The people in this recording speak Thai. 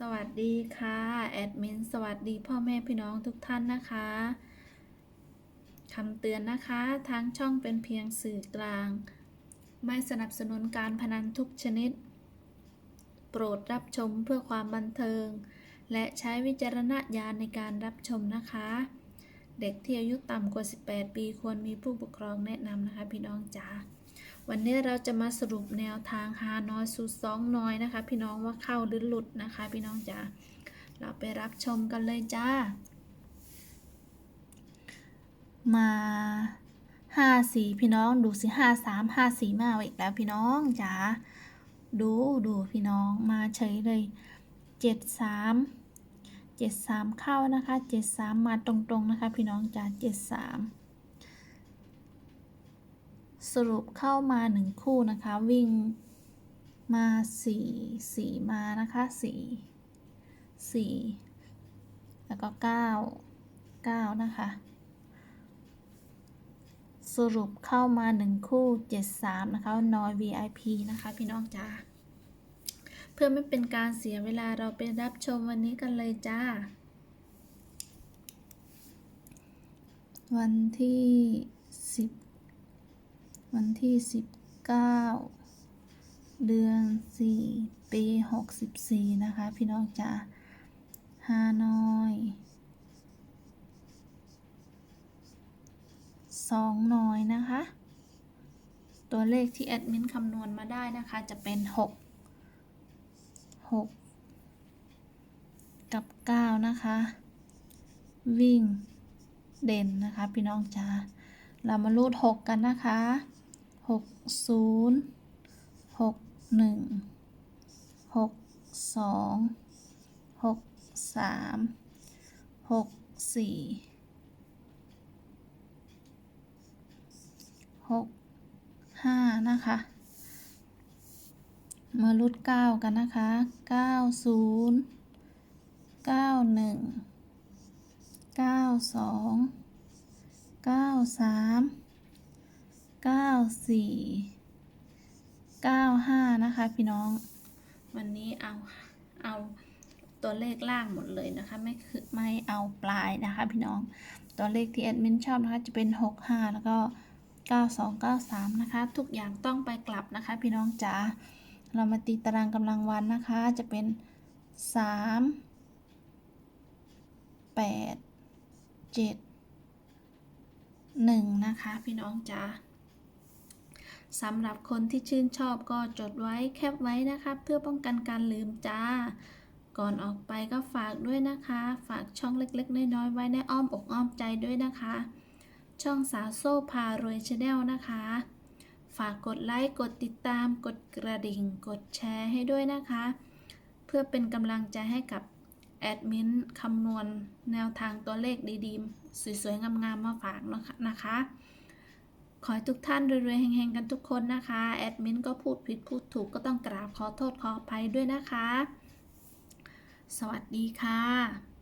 สวัสดีค่ะแอดมินสวัสดีพ่อแม่พี่น้องทุกท่านนะคะคำเตือนนะคะทางช่องเป็นเพียงสื่อกลาง ไม่สนับสนุนการพนันทุกชนิด โปรดรับชมเพื่อความบันเทิง และใช้วิจารณญาณในการรับชมนะคะ เด็กที่อายุต่ำกว่า 18 ปีควรมีผู้ปกครองแนะนำนะคะพี่น้องจ๋า วันนี้เราจะมาสรุปแนวทางฮานอยสูตรสองน้อยนะคะ พี่น้องว่าเข้าหรือหลุดนะคะ พี่น้องจ๋าเราไปรับชมกันเลยจ้า มาห้าสี่พี่น้องดูสิห้าสามห้าสี่มาอีกแล้วพี่น้องจ๋าดูดูพี่น้องมาเฉยเลยเจ็ดสามเจ็ดสามเข้านะคะเจ็ดสามมาตรงๆนะคะ พี่น้องจ๋าเจ็ดสาม สรุปเข้ามาหนึ่งคู่นะคะ วิ่งมาสี่สี่มานะคะสี่สี่แล้วก็เก้าเก้านะคะ สรุปเข้ามาหนึ่งคู่เจ็ดสามนะคะ นอย VIP นะคะพี่น้องจ้าเพื่อไม่เป็นการเสียเวลาเราไปรับชมวันนี้กันเลยจ้า วันที่สิบ วันที่ 19 เดือน 4 ปี 64 นะคะ พี่น้องจ๋าฮานอยสองหน่อยนะคะ ตัวเลขที่แอดมินคำนวณมาได้นะคะ จะเป็น 6 6 กับ 9 นะคะ วิ่งเด่นนะคะ พี่น้องจ๋าเรามารูดหกกันนะคะ หกศูนย์หกหนึ่งหกสองหกสามหกสี่หกห้านะคะมารูดเก้ากันนะคะเก้าศูนย์เก้าหนึ่งเก้าสองเก้าสาม เก้าสี่เก้าห้านะคะ พี่น้อง วันนี้เอาเอาตัวเลขล่างหมดเลยนะคะ ไม่คือไม่เอาปลายนะคะ พี่น้องตัวเลขที่แอดมินชอบนะคะจะเป็นหกห้าแล้วก็เก้าสองเก้าสามนะคะ ทุกอย่างต้องไปกลับนะคะ พี่น้องจ๋าเรามาตีตารางกำลังวันนะคะ จะเป็นสามแปดเจ็ดหนึ่งนะคะ พี่น้องจ๋า สำหรับคนที่ชื่นชอบก็จดไว้แคปไว้นะคะเพื่อป้องกันการลืมจ้า ก่อนออกไปก็ฝากด้วยนะคะ ฝากช่องเล็กๆ น้อยๆไว้ในอ้อมอกอ้อมใจด้วยนะคะ ช่องสาวโซ่พารวยชาแนลนะคะ ฝากกดไลค์กดติดตาม กดกระดิ่ง กดแชร์ให้ด้วยนะคะ เพื่อเป็นกำลังใจให้กับแอดมินคำนวณแนวทางตัวเลขดีๆ สวยๆ งามๆ มาฝากนะคะ ขอให้ทุกท่านรวยๆแห่งๆกันทุกคนนะคะ แอดมินก็พูดผิดพูดถูกก็ต้องกราบขอโทษขออภัยด้วยนะคะ สวัสดีค่ะ